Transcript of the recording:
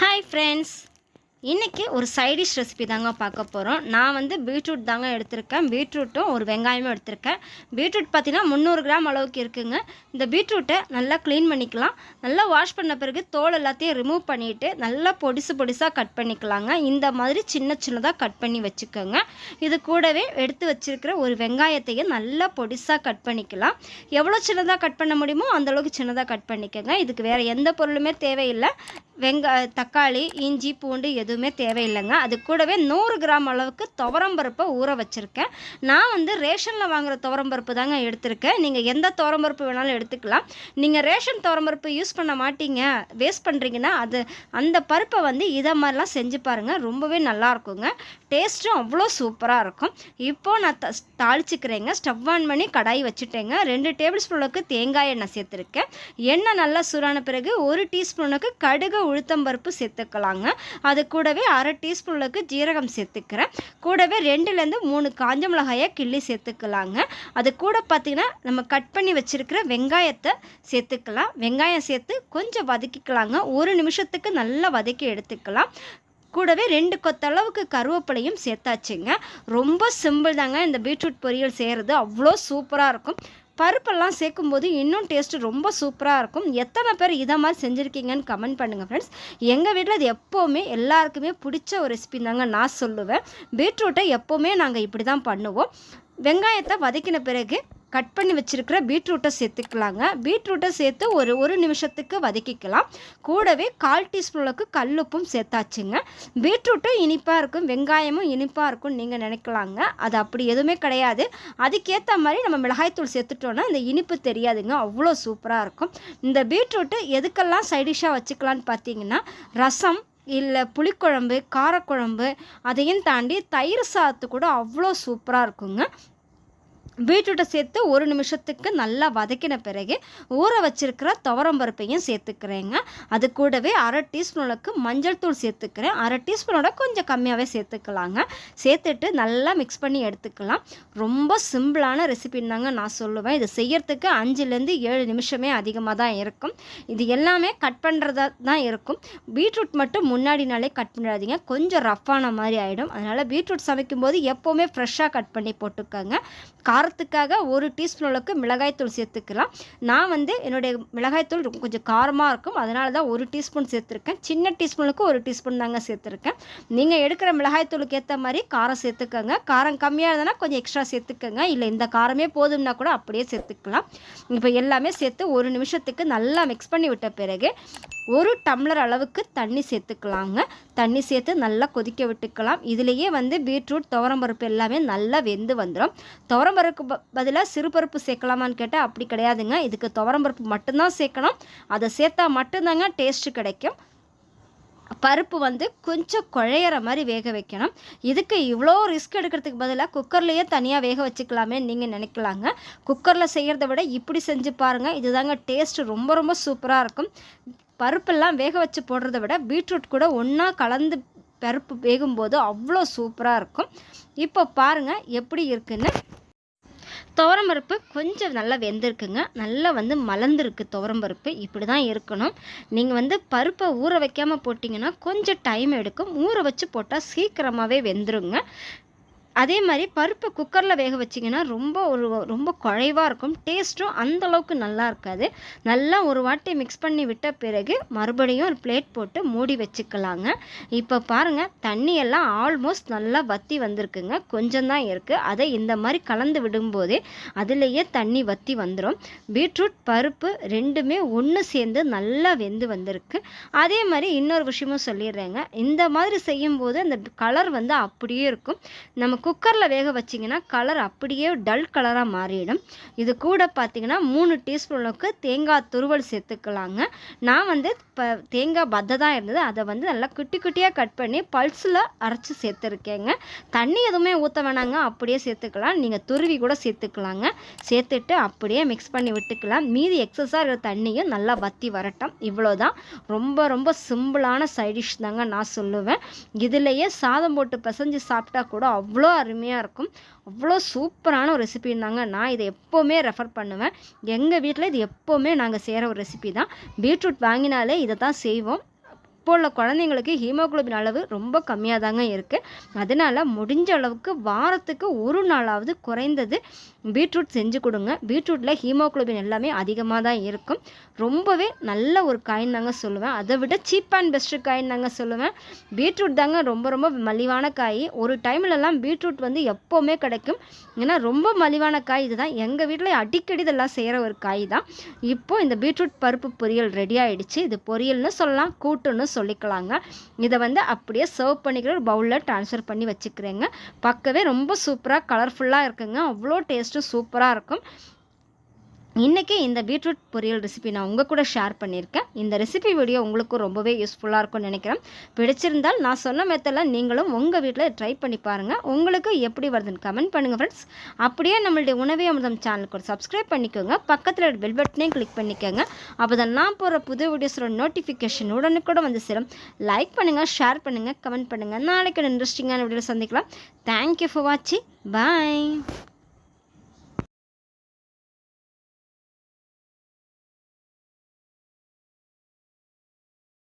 Hi friends இன்றைக்கி ஒரு side dish recipe தாங்க பார்க்க போகிறோம் நான் வந்து பீட்ரூட் தாங்க எடுத்திருக்கேன். பீட்ரூட்டும் ஒரு வெங்காயமும் எடுத்திருக்கேன். பீட்ரூட் பார்த்தீங்கன்னா முந்நூறு கிராம் அளவுக்கு இருக்குங்க. இந்த பீட்ரூட்டை நல்லா க்ளீன் பண்ணிக்கலாம். நல்லா வாஷ் பண்ண பிறகு தோல் எல்லாத்தையும் ரிமூவ் பண்ணிவிட்டு நல்லா பொடிசு பொடிசாக கட் பண்ணிக்கலாங்க. இந்த மாதிரி சின்ன சின்னதாக கட் பண்ணி வச்சுக்கோங்க. இது கூடவே எடுத்து வச்சுருக்கிற ஒரு வெங்காயத்தையும் நல்லா பொடிசாக கட் பண்ணிக்கலாம். எவ்வளோ சின்னதாக கட் பண்ண முடியுமோ அந்தளவுக்கு சின்னதாக கட் பண்ணிக்கோங்க. இதுக்கு வேறு எந்த பொருளுமே தேவையில்லை. வெங்காய தக்காளி இஞ்சி பூண்டு எதுவுமே தேவையில்லைங்க. அது கூடவே நூறு கிராம் அளவுக்கு துவரம்பருப்பை ஊற வச்சுருக்கேன். நான் வந்து ரேஷனில் வாங்குற துவரம்பருப்பு தாங்க எடுத்திருக்கேன். நீங்கள் எந்த துவரம்பருப்பு வேணாலும் எடுத்துக்கலாம். நீங்கள் ரேஷன் துவரம்பருப்பு யூஸ் பண்ண மாட்டீங்க வேஸ்ட் பண்ணுறீங்கன்னா அது அந்த பருப்பை வந்து இதை மாதிரிலாம் செஞ்சு பாருங்கள் ரொம்பவே நல்லாயிருக்குங்க டேஸ்ட்டும் அவ்வளோ சூப்பராக இருக்கும். இப்போது நான் த தாளிச்சுக்கிறேங்க. ஸ்டவ் ஆன் பண்ணி கடாய் வச்சுட்டேங்க. ரெண்டு டேபிள் ஸ்பூனுக்கு தேங்காய் எண்ணெய் சேர்த்துருக்கேன். எண்ணெய் நல்லா சூடான பிறகு ஒரு டீஸ்பூனுக்கு கடுகு உளுத்தம்பருப்பு சேர்த்துக்கலாங்க. அது கூட கூடவே அரை டீஸ்பூனுக்கு ஜீரகம் சேர்த்துக்கிறேன். கூடவே ரெண்டுலேருந்து மூணு காஞ்ச மிளகாயை கிள்ளி சேர்த்துக்கலாங்க. அது கூட பார்த்திங்கன்னா நம்ம கட் பண்ணி வச்சுருக்கிற வெங்காயத்தை சேர்த்துக்கலாம். வெங்காயம் சேர்த்து கொஞ்சம் வதக்கிக்கலாங்க. ஒரு நிமிஷத்துக்கு நல்லா வதக்கி எடுத்துக்கலாம். கூடவே ரெண்டு கொத்தளவுக்கு கருவேப்பிலையும் சேர்த்தாச்சுங்க. ரொம்ப சிம்பிள் தாங்க இந்த பீட்ரூட் பொரியல் செய்கிறது அவ்வளோ சூப்பராக இருக்கும். பருப்பெல்லாம் சேர்க்கும்போது இன்னும் டேஸ்ட்டு ரொம்ப சூப்பராக இருக்கும். எத்தனை பேர் இதை மாதிரி செஞ்சுருக்கீங்கன்னு கமெண்ட் பண்ணுங்கள் ஃப்ரெண்ட்ஸ் எங்கள் வீட்டில் இது எப்போவுமே எல்லாருக்குமே பிடிச்ச ஒரு ரெசிபி தாங்க நான் சொல்லுவேன். பீட்ரூட்டை எப்போவுமே நாங்கள் இப்படி தான் பண்ணுவோம். வெங்காயத்தை வதக்கின பிறகு கட் பண்ணி வச்சுருக்கிற பீட்ரூட்டை சேர்த்துக்கலாங்க. பீட்ரூட்டை சேர்த்து ஒரு ஒரு நிமிஷத்துக்கு வதக்கிக்கலாம். கூடவே கால் டீஸ்பூனுக்கு கல்லுப்பும் சேர்த்தாச்சுங்க. பீட்ரூட்டும் இனிப்பாக இருக்கும் வெங்காயமும் இனிப்பாக இருக்கும் நீங்கள் நினைக்கலாங்க. அது அப்படி எதுவுமே கிடையாது. அதுக்கேற்ற மாதிரி நம்ம மிளகாய்த்தூள் சேர்த்துட்டோன்னா இந்த இனிப்பு தெரியாதுங்க. அவ்வளோ சூப்பராக இருக்கும். இந்த பீட்ரூட்டு எதுக்கெல்லாம் சைடிஷாக வச்சுக்கலான்னு பார்த்தீங்கன்னா ரசம் இல்லை புளிக்குழம்பு காரக்குழம்பு அதையும் தாண்டி தயிர் சாத்து கூட அவ்வளோ சூப்பராக இருக்குங்க. பீட்ரூட்டை சேர்த்து ஒரு நிமிஷத்துக்கு நல்லா வதக்கின பிறகு ஊற வச்சிருக்கிற துவரம்பருப்பையும் சேர்த்துக்கிறேங்க. அது கூடவே அரை டீஸ்பூனுக்கு மஞ்சள் தூள் சேர்த்துக்கிறேன். அரை டீஸ்பூனோட கொஞ்சம் கம்மியாகவே சேர்த்துக்கலாங்க. சேர்த்துட்டு நல்லா மிக்ஸ் பண்ணி எடுத்துக்கலாம். ரொம்ப சிம்பிளான ரெசிபின்னு தாங்க நான் சொல்லுவேன். இது செய்யறதுக்கு அஞ்சுலேருந்து ஏழு நிமிஷமே அதிகமாக தான் இருக்கும். இது எல்லாமே கட் பண்ணுறதா தான் இருக்கும். பீட்ரூட் மட்டும் முன்னாடி நாளே கட் பண்ணிடாதீங்க. கொஞ்சம் ரஃப்பான மாதிரி ஆகிடும் அதனால் பீட்ரூட் சமைக்கும்போது எப்போவுமே ஃப்ரெஷ்ஷாக கட் பண்ணி போட்டுக்கோங்க. காரத்துக்காக ஒரு டீஸ்பூன் அளவுக்கு மிளகாய்த்தூள் சேர்த்துக்கலாம். நான் வந்து என்னுடைய மிளகாய்த்தூள் கொஞ்சம் காரமாக இருக்கும். அதனால தான் ஒரு டீஸ்பூன் சேர்த்துருக்கேன். சின்ன டீஸ்பூனுக்கு ஒரு டீஸ்பூன் தாங்க சேர்த்துருக்கேன். நீங்கள் எடுக்கிற மிளகாய்த்தூளுக்கு ஏற்ற மாதிரி காரம் சேர்த்துக்கோங்க. காரம் கம்மியாக இருந்ததுன்னா கொஞ்சம் எக்ஸ்ட்ரா சேர்த்துக்கோங்க. இல்லை இந்த காரமே போதும்னா கூட அப்படியே சேர்த்துக்கலாம். இப்போ எல்லாமே சேர்த்து ஒரு நிமிஷத்துக்கு நல்லா மிக்ஸ் பண்ணி விட்ட பிறகு ஒரு டம்ளர் அளவுக்கு தண்ணி சேர்த்துக்கலாங்க. தண்ணி சேர்த்து நல்லா கொதிக்க விட்டுக்கலாம். இதுலேயே வந்து பீட்ரூட் துவரம்பருப்பு எல்லாமே நல்லா வெந்து வந்துடும் துவரம்பருப்பு ப பதிலாக சிறுபருப்பு சேர்க்கலாமான்னு கேட்டால் அப்படி கிடையாதுங்க. இதுக்கு துவரம்பருப்பு மட்டும்தான் சேர்க்கணும். அதை சேர்த்தா மட்டும்தாங்க டேஸ்ட்டு கிடைக்கும். பருப்பு வந்து கொஞ்சம் குழையிற மாதிரி வேக வைக்கணும். இதுக்கு இவ்வளோ ரிஸ்க் எடுக்கிறதுக்கு பதிலாக குக்கர்லேயே தனியாக வேக வச்சுக்கலாமே நீங்கள் நினைக்கலாங்க. குக்கரில் செய்கிறத விட இப்படி செஞ்சு பாருங்கள் இதுதாங்க டேஸ்ட்டு ரொம்ப ரொம்ப சூப்பராக இருக்கும். பருப்பெல்லாம் வேக வச்சு போடுறத விட பீட்ரூட் கூட ஒன்றா கலந்து பருப்பு வேகும்போது அவ்வளோ சூப்பராக இருக்கும். இப்போ பாருங்கள் எப்படி இருக்குன்னு. துவரம்பருப்பு கொஞ்சம் நல்லா வெந்திருக்குங்க. நல்லா வந்து மலர்ந்துருக்கு துவரம்பருப்பு இப்படி தான் இருக்கணும். நீங்கள் வந்து பருப்பை ஊற வைக்காமல் போட்டிங்கன்னா கொஞ்சம் டைம் எடுக்கும். ஊற வச்சு போட்டால் சீக்கிரமாகவே வெந்துருங்க. அதே மாதிரி பருப்பு குக்கரில் வேக வச்சிங்கன்னா ரொம்ப ஒரு ரொம்ப குறைவாக இருக்கும். டேஸ்ட்டும் அந்தளவுக்கு நல்லா இருக்காது. நல்லா ஒரு வாட்டி மிக்ஸ் பண்ணி விட்ட பிறகு மறுபடியும் ஒரு பிளேட் போட்டு மூடி வச்சுக்கலாங்க. இப்போ பாருங்கள் தண்ணியெல்லாம் ஆல்மோஸ்ட் நல்லா வற்றி வந்திருக்குங்க. கொஞ்சம் தான் இருக்குது அதை இந்த மாதிரி கலந்து விடும்போதே அதுலேயே தண்ணி வற்றி வந்துடும் பீட்ரூட் பருப்பு ரெண்டுமே ஒன்று சேர்ந்து நல்லா வெந்து வந்திருக்கு. அதே மாதிரி இன்னொரு விஷயமும் சொல்லிடுறேங்க. இந்த மாதிரி செய்யும்போது அந்த கலர் வந்து அப்படியே இருக்கும். நமக்கு குக்கரில் வேக வச்சிங்கன்னா கலர் அப்படியே டல் கலராக மாறிடும். இது கூட பார்த்திங்கன்னா மூணு டீஸ்பூனுக்கு தேங்காய் துருவல் சேர்த்துக்கலாங்க. நான் வந்து இப்போ தேங்காய் பத்தை தான் இருந்தது. அதை வந்து நல்லா குட்டி குட்டியாக கட் பண்ணி பல்ஸில் அரைச்சி சேர்த்துருக்கேங்க. தண்ணி எதுவுமே ஊற்ற வேணாங்க. அப்படியே சேர்த்துக்கலாம். நீங்கள் துருவி கூட சேர்த்துக்கலாங்க. சேர்த்துட்டு அப்படியே மிக்ஸ் பண்ணி விட்டுக்கலாம். மீதி எக்ஸஸாக இருக்கிற தண்ணியும் நல்லா வற்றி வரட்டும். இவ்வளோதான் ரொம்ப ரொம்ப சிம்பிளான சைடிஷ் தாங்க நான் சொல்லுவேன். இதுலேயே சாதம் போட்டு பிசைஞ்சு சாப்பிட்டா கூட அவ்வளோ அவ்வளோ அருமையாக இருக்கும். அவ்வளோ சூப்பரான ஒரு ரெசிபி இருந்தாங்க நான் இதை எப்போவுமே ரெஃபர் பண்ணுவேன். எங்கள் வீட்டில் இது எப்போவுமே நாங்கள் செய்கிற ஒரு ரெசிபி தான். பீட்ரூட் வாங்கினாலே இதை தான் செய்வோம். இப்போ உள்ள குழந்தைங்களுக்கு ஹீமோகுளோபின் அளவு ரொம்ப கம்மியாக தாங்க இருக்குது அதனால் முடிஞ்ச அளவுக்கு வாரத்துக்கு ஒரு நாளாவது குறைந்தது பீட்ரூட் செஞ்சு கொடுங்க. பீட்ரூட்டில் ஹீமோகுளோபின் எல்லாமே அதிகமாக தான் இருக்கும். ரொம்பவே நல்ல ஒரு காயின் தாங்க சொல்லுவேன். அதை விட சீப் அண்ட் பெஸ்ட்டு காயின் தாங்க சொல்லுவேன். பீட்ரூட் தாங்க ரொம்ப ரொம்ப மலிவான காய். ஒரு டைம்லலாம் பீட்ரூட் வந்து எப்போவுமே கிடைக்கும். ஏன்னா ரொம்ப மலிவான காய் இதுதான். எங்கள் வீட்டில் அடிக்கடி இதெல்லாம் செய்கிற ஒரு காய் தான். இப்போது இந்த பீட்ரூட் பருப்பு பொரியல் ரெடி ஆகிடுச்சு இது பொரியல்னு சொல்லலாம். கூட்டுன்னு சொல்லிக்கலாங்க. இதை வந்து அப்படியே சர்வ் பண்ணிக்கிற ஒரு பவுலில் ட்ரான்ஸ்ஃபர் பண்ணி வச்சுக்கிறேங்க. பார்க்கவே ரொம்ப சூப்பராக கலர்ஃபுல்லாக இருக்குங்க. அவ்வளோ டேஸ்ட்டும் சூப்பராக இருக்கும். இன்றைக்கி இந்த பீட்ரூட் பொரியல் ரெசிபி நான் உங்கள் கூட ஷேர் பண்ணியிருக்கேன். இந்த ரெசிபி வீடியோ உங்களுக்கும் ரொம்பவே யூஸ்ஃபுல்லாக இருக்கும்னு நினைக்கிறேன். பிடிச்சிருந்தால் நான் சொன்ன மெத்தடில் நீங்களும் உங்கள் வீட்டில் ட்ரை பண்ணி பாருங்கள் உங்களுக்கு எப்படி வருதுன்னு கமெண்ட் பண்ணுங்கள் ஃப்ரெண்ட்ஸ் அப்படியே நம்மளுடைய உணவே அமிர்தம் சேனலுக்கு ஒரு சப்ஸ்கிரைப் பண்ணிக்கோங்க. பக்கத்தில் பெல் பட்டனையும் கிளிக் பண்ணிக்கோங்க. அப்போ தான் நான் போகிற புது வீடியோஸோட நோட்டிஃபிகேஷன் உடனுக்கூட வந்து சேரும். லைக் பண்ணுங்கள் ஷேர் பண்ணுங்கள் கமெண்ட் பண்ணுங்கள் நாளைக்கு இன்ட்ரெஸ்டிங்கான வீடியோ சந்திக்கலாம். தேங்க்யூ ஃபார் வாட்சிங் பாய்